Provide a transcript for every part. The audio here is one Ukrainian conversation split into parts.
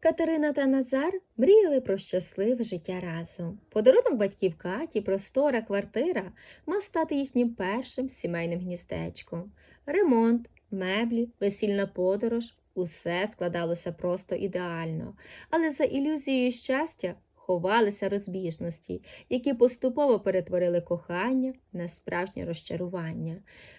Катерина та Назар мріяли про щасливе життя разом. Подарунок батьків Каті, простора квартира, мав стати їхнім першим сімейним гніздечком. Ремонт, меблі, весільна подорож усе складалося просто ідеально. Але за ілюзією щастя ховалися розбіжності, які поступово перетворили кохання на справжнє розчарування.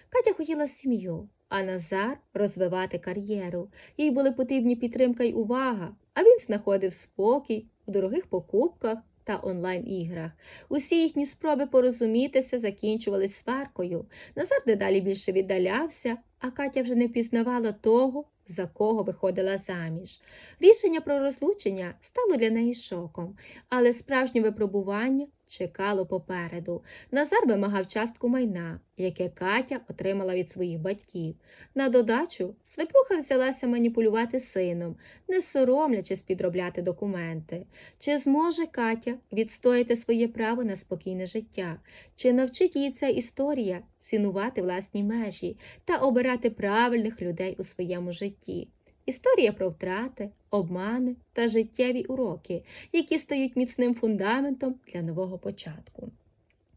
Катя хотіла сім'ю, а Назар розвивати кар'єру. Їй були потрібні підтримка й увага, а він знаходив спокій у дорогих покупках та онлайн-іграх. Усі їхні спроби порозумітися закінчувались сваркою. Назар дедалі більше віддалявся, а Катя вже не впізнавала того, за кого виходила заміж. Рішення про розлучення стало для неї шоком, але справжнє випробування чекало попереду. Назар вимагав частку майна, яке Катя отримала від своїх батьків. На додачу свекруха взялася маніпулювати сином, не соромлячись підробляти документи. Чи зможе Катя відстояти своє право на спокійне життя? Чи навчить її ця історія цінувати власні межі та обирати правильних людей у своєму житті? Історія про втрати, обмани та життєві уроки, які стають міцним фундаментом для нового початку.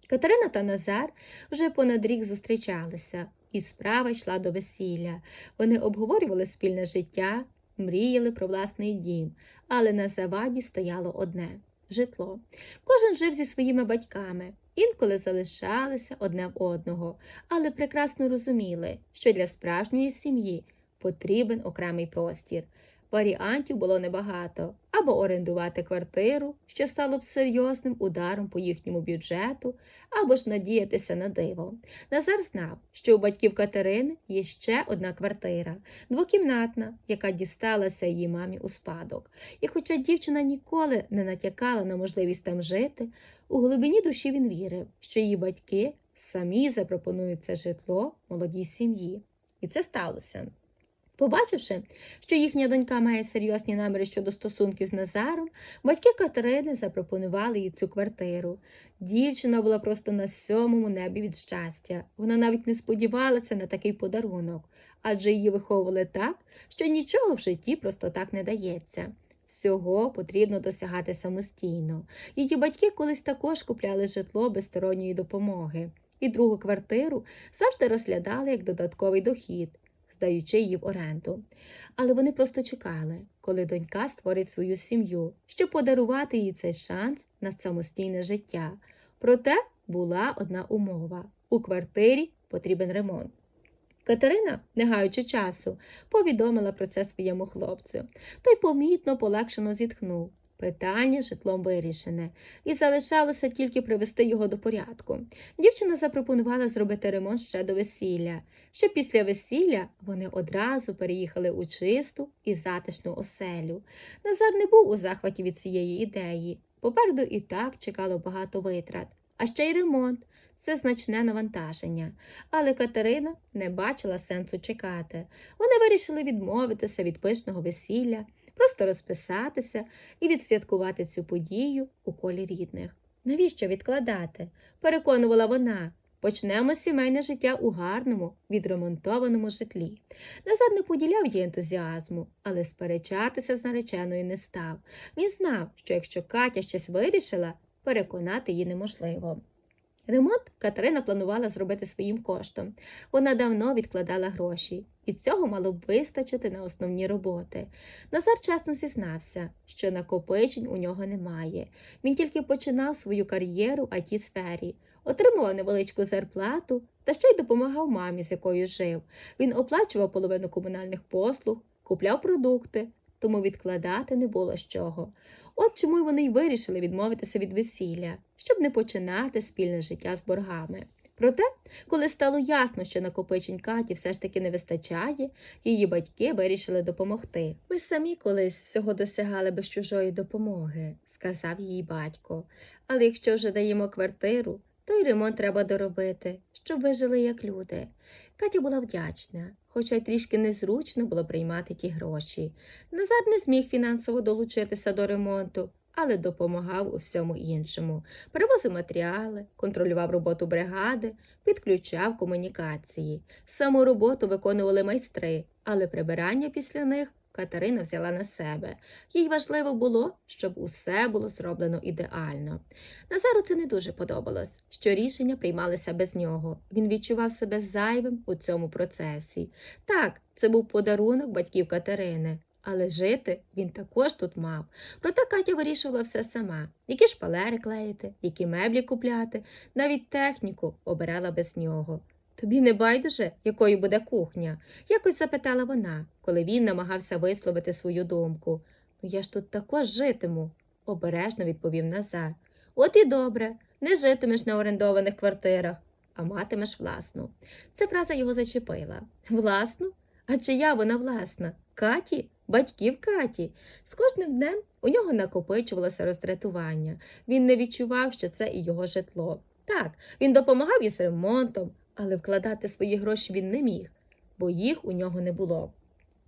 Катерина та Назар вже понад рік зустрічалися, і справа йшла до весілля. Вони обговорювали спільне життя, мріяли про власний дім, але на заваді стояло одне житло. Кожен жив зі своїми батьками, інколи залишалися одне в одного, але прекрасно розуміли, що для справжньої сім'ї потрібен окремий простір. Варіантів було небагато або орендувати квартиру, що стало б серйозним ударом по їхньому бюджету, або ж надіятися на диво. Назар знав, що у батьків Катерини є ще одна квартира, двокімнатна, яка дісталася її мамі у спадок. І хоча дівчина ніколи не натякала на можливість там жити, у глибині душі він вірив, що її батьки самі запропонують це житло молодій сім'ї. І це сталося. Побачивши, що їхня донька має серйозні наміри щодо стосунків з Назаром, батьки Катерини запропонували їй цю квартиру. Дівчина була просто на сьомому небі від щастя. Вона навіть не сподівалася на такий подарунок, адже її виховували так, що нічого в житті просто так не дається. Всього потрібно досягати самостійно. Її батьки колись також купляли житло без сторонньої допомоги, і другу квартиру завжди розглядали як додатковий дохід здаючи її в оренду. Але вони просто чекали, коли донька створить свою сім'ю, щоб подарувати їй цей шанс на самостійне життя. Проте була одна умова у квартирі потрібен ремонт. Катерина, не гаючи часу, повідомила про це своєму хлопцю. Той помітно полегшено зітхнув. Питання житлом вирішене, і залишалося тільки привести його до порядку. Дівчина запропонувала зробити ремонт ще до весілля, щоб після весілля вони одразу переїхали у чисту і затишну оселю. Назар не був у захваті від цієї ідеї. Попереду і так чекало багато витрат, а ще й ремонт. Це значне навантаження, але Катерина не бачила сенсу чекати. Вони вирішили відмовитися від пишного весілля, просто розписатися і відсвяткувати цю подію у колі рідних. Навіщо відкладати? переконувала вона. Почнемо сімейне життя у гарному, відремонтованому житлі. Назар не поділяв її ентузіазму, але сперечатися з нареченою не став. Він знав, що якщо Катя щось вирішила, переконати її неможливо. Ремонт Катерина планувала зробити своїм коштом. Вона давно відкладала гроші, і цього мало б вистачити на основні роботи. Назар чесно зізнався, що накопичень у нього немає. Він тільки починав свою кар'єру в it сфері, отримував невеличку зарплату та ще й допомагав мамі, з якою жив. Він оплачував половину комунальних послуг, купляв продукти, тому відкладати не було з чого. От чому й вони й вирішили відмовитися від весілля, щоб не починати спільне життя з боргами. Проте, коли стало ясно, що накопичень Каті все ж таки не вистачає, її батьки вирішили допомогти. Ми самі колись всього досягали без чужої допомоги, сказав їй батько. Але якщо вже даємо квартиру, то й ремонт треба доробити, щоб ви жили як люди. Катя була вдячна, хоча й трішки незручно було приймати ті гроші. Назар не зміг фінансово долучитися до ремонту, але допомагав у всьому іншому. Перевозив матеріали, контролював роботу бригади, підключав комунікації. Саму роботу виконували майстри, але прибирання після них Катерина взяла на себе. Їй важливо було, щоб усе було зроблено ідеально. Назару це не дуже подобалось, що рішення приймалися без нього. Він відчував себе зайвим у цьому процесі. Так, це був подарунок батьків Катерини, але жити він також тут мав. Проте Катя вирішувала все сама, які шпалери клеїти, які меблі купляти, навіть техніку обирала без нього. Тобі не байдуже, якою буде кухня? якось запитала вона, коли він намагався висловити свою думку. Ну я ж тут також житиму, обережно відповів Назар. От і добре, не житимеш на орендованих квартирах, а матимеш власну. Ця фраза його зачепила. Власну? А чия вона власна? Каті? Батьків Каті. З кожним днем у нього накопичувалося роздратування. Він не відчував, що це і його житло. Так, він допомагав із ремонтом, але вкладати свої гроші він не міг, бо їх у нього не було.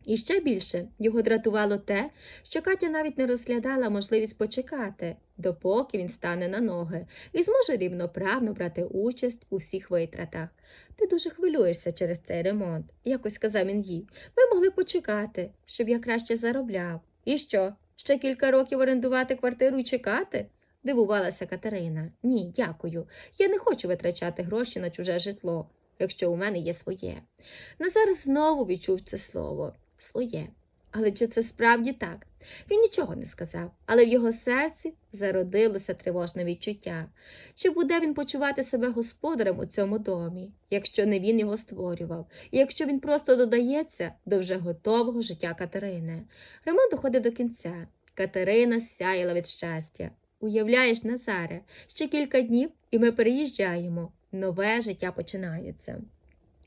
І ще більше його дратувало те, що Катя навіть не розглядала можливість почекати, допоки він стане на ноги і зможе рівноправно брати участь у всіх витратах. Ти дуже хвилюєшся через цей ремонт, якось сказав він їй. Ви могли почекати, щоб я краще заробляв. І що? Ще кілька років орендувати квартиру і чекати? Дивувалася Катерина. Ні, дякую. Я не хочу витрачати гроші на чуже житло, якщо у мене є своє. Назар знову відчув це слово своє. Але чи це справді так? Він нічого не сказав, але в його серці зародилося тривожне відчуття. Чи буде він почувати себе господарем у цьому домі, якщо не він його створював, і якщо він просто додається до вже готового життя Катерини? Ремонт доходив до кінця. Катерина сяяла від щастя. Уявляєш, Назаре, ще кілька днів, і ми переїжджаємо. Нове життя починається.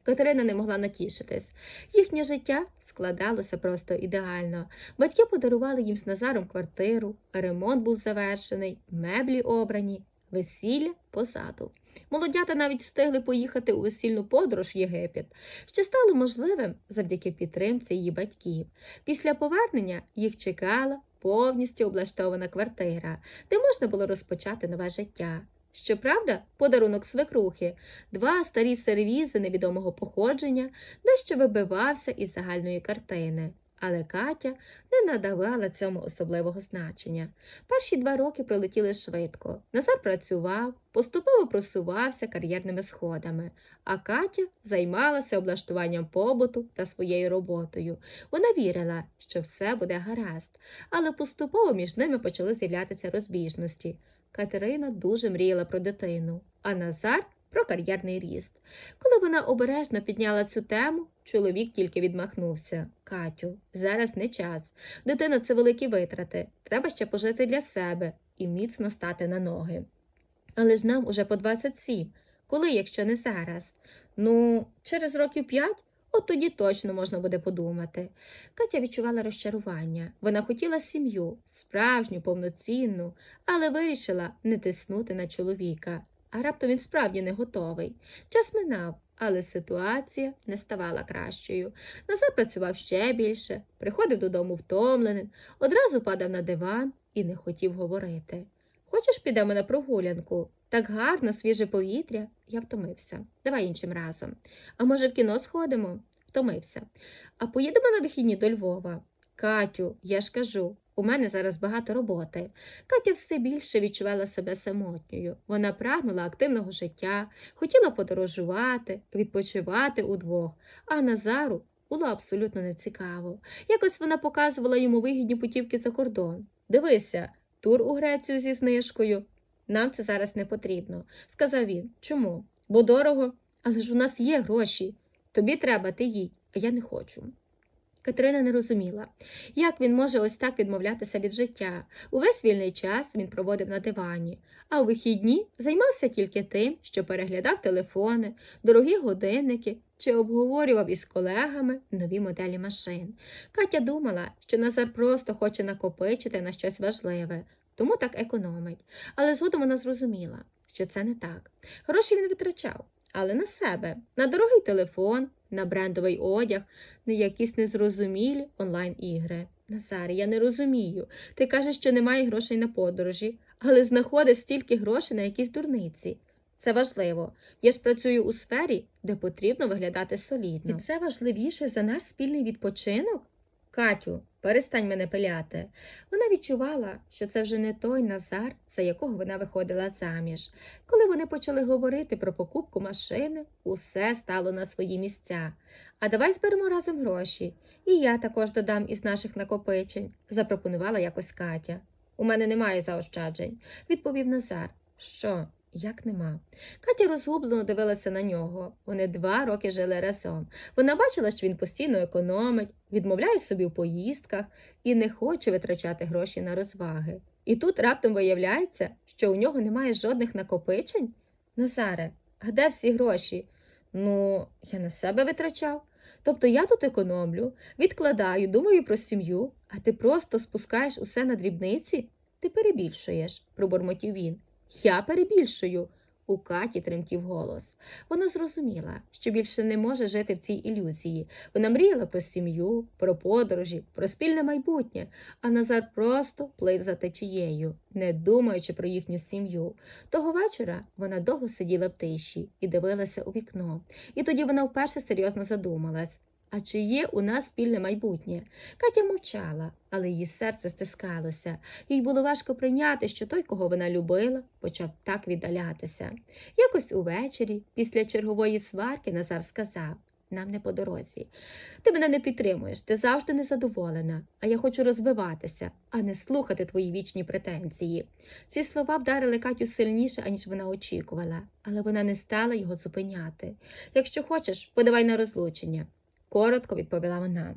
Катерина не могла натішитись. Їхнє життя складалося просто ідеально. Батьки подарували їм з Назаром квартиру, ремонт був завершений, меблі обрані, весілля позаду. Молодята навіть встигли поїхати у весільну подорож в Єгипет, що стало можливим завдяки підтримці її батьків. Після повернення їх чекала повністю облаштована квартира, де можна було розпочати нове життя. Щоправда, подарунок свекрухи, два старі сервізи невідомого походження, дещо вибивався із загальної картини. Але Катя не надавала цьому особливого значення. Перші два роки пролетіли швидко. Назар працював, поступово просувався кар'єрними сходами, а Катя займалася облаштуванням побуту та своєю роботою. Вона вірила, що все буде гаразд, але поступово між ними почали з'являтися розбіжності. Катерина дуже мріяла про дитину, а Назар про кар'єрний ріст. Коли вона обережно підняла цю тему, чоловік тільки відмахнувся. Катю, зараз не час. Дитина це великі витрати. Треба ще пожити для себе і міцно стати на ноги. Але ж нам уже по 27. Коли, якщо не зараз? Ну, через років п'ять? От тоді точно можна буде подумати. Катя відчувала розчарування. Вона хотіла сім'ю, справжню, повноцінну, але вирішила не тиснути на чоловіка. А раптом він справді не готовий. Час минав, але ситуація не ставала кращою. Назар працював ще більше, приходив додому втомленим, одразу падав на диван і не хотів говорити. Хочеш, підемо на прогулянку? Так гарно, свіже повітря. Я втомився. Давай іншим разом. А може, в кіно сходимо? Втомився. А поїдемо на вихідні до Львова. Катю, я ж кажу, у мене зараз багато роботи. Катя все більше відчувала себе самотньою. Вона прагнула активного життя, хотіла подорожувати, відпочивати удвох, а Назару було абсолютно нецікаво. Якось вона показувала йому вигідні путівки за кордон. Дивися, тур у Грецію зі знижкою. Нам це зараз не потрібно, сказав він. Чому? Бо дорого, але ж у нас є гроші. Тобі треба, ти їдь, а я не хочу. Катерина не розуміла, як він може ось так відмовлятися від життя. Увесь вільний час він проводив на дивані, а у вихідні займався тільки тим, що переглядав телефони, дорогі годинники чи обговорював із колегами нові моделі машин. Катя думала, що Назар просто хоче накопичити на щось важливе, тому так економить. Але згодом вона зрозуміла, що це не так. Гроші він витрачав, але на себе, на дорогий телефон, на брендовий одяг, на якісь незрозумілі онлайн-ігри. Назар, я не розумію. Ти кажеш, що немає грошей на подорожі, але знаходиш стільки грошей на якісь дурниці. Це важливо. Я ж працюю у сфері, де потрібно виглядати солідно. І це важливіше за наш спільний відпочинок? Катю, перестань мене пиляти. Вона відчувала, що це вже не той Назар, за якого вона виходила заміж. Коли вони почали говорити про покупку машини, усе стало на свої місця. А давай зберемо разом гроші. І я також додам із наших накопичень, запропонувала якось Катя. У мене немає заощаджень, відповів Назар. Що? Як нема? Катя розгублено дивилася на нього. Вони два роки жили разом. Вона бачила, що він постійно економить, відмовляє собі в поїздках і не хоче витрачати гроші на розваги. І тут раптом виявляється, що у нього немає жодних накопичень? Назаре, а де всі гроші? Ну, я на себе витрачав. Тобто я тут економлю, відкладаю, думаю про сім'ю, а ти просто спускаєш усе на дрібниці? Ти перебільшуєш, пробурмотів він. Я перебільшую. У Каті тремтів голос. Вона зрозуміла, що більше не може жити в цій ілюзії. Вона мріяла про сім'ю, про подорожі, про спільне майбутнє, а Назар просто плив за течією, не думаючи про їхню сім'ю. Того вечора вона довго сиділа в тиші і дивилася у вікно. І тоді вона вперше серйозно задумалась. А чи є у нас спільне майбутнє? Катя мовчала, але її серце стискалося. Їй було важко прийняти, що той, кого вона любила, почав так віддалятися. Якось увечері, після чергової сварки, Назар сказав нам не по дорозі. Ти мене не підтримуєш, ти завжди незадоволена, а я хочу розвиватися, а не слухати твої вічні претензії. Ці слова вдарили Катю сильніше, аніж вона очікувала, але вона не стала його зупиняти. Якщо хочеш, подавай на розлучення коротко відповіла вона.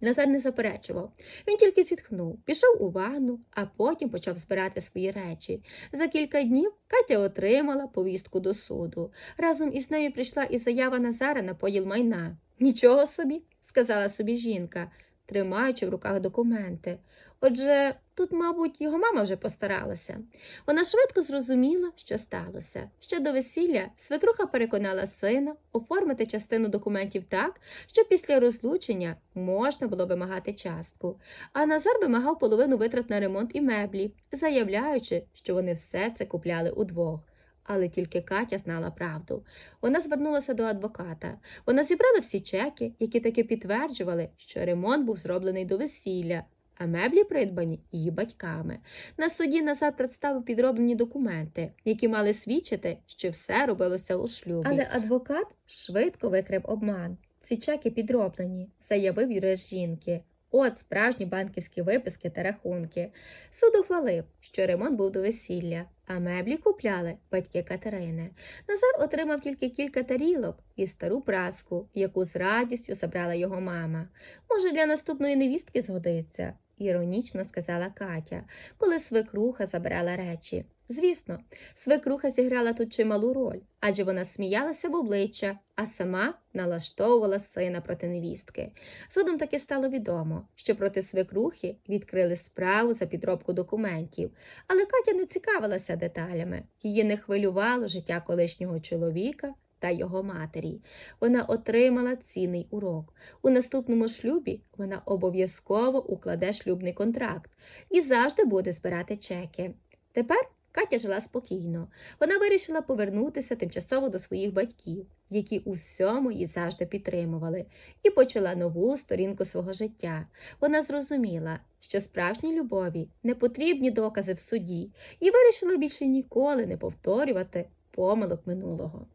Назар не заперечував. Він тільки зітхнув, пішов у ванну, а потім почав збирати свої речі. За кілька днів Катя отримала повістку до суду. Разом із нею прийшла і заява Назара на поділ майна. Нічого собі, сказала собі жінка, тримаючи в руках документи. Отже, тут, мабуть, його мама вже постаралася. Вона швидко зрозуміла, що сталося. Ще до весілля свекруха переконала сина оформити частину документів так, що після розлучення можна було вимагати частку. А Назар вимагав половину витрат на ремонт і меблі, заявляючи, що вони все це купляли удвох. Але тільки Катя знала правду. Вона звернулася до адвоката. Вона зібрала всі чеки, які таки підтверджували, що ремонт був зроблений до весілля, а меблі придбані її батьками. На суді Назар представив підроблені документи, які мали свідчити, що все робилося у шлюбі. Але адвокат швидко викрив обман. Ці чеки підроблені, заявив юрист жінки. От справжні банківські виписки та рахунки. Суд ухвалив, що ремонт був до весілля, а меблі купляли батьки Катерини. Назар отримав тільки кілька тарілок і стару праску, яку з радістю забрала його мама. Може, для наступної невістки згодиться, іронічно сказала Катя, коли свекруха забирала речі. Звісно, свекруха зіграла тут чималу роль, адже вона сміялася в обличчя, а сама налаштовувала сина проти невістки. Згодом таки стало відомо, що проти свекрухи відкрили справу за підробку документів, але Катя не цікавилася деталями. Її не хвилювало життя колишнього чоловіка та його матері. Вона отримала цінний урок. У наступному шлюбі вона обов'язково укладе шлюбний контракт і завжди буде збирати чеки. Тепер Катя жила спокійно. Вона вирішила повернутися тимчасово до своїх батьків, які у всьому її завжди підтримували, і почала нову сторінку свого життя. Вона зрозуміла, що справжній любові не потрібні докази в суді, і вирішила більше ніколи не повторювати помилок минулого.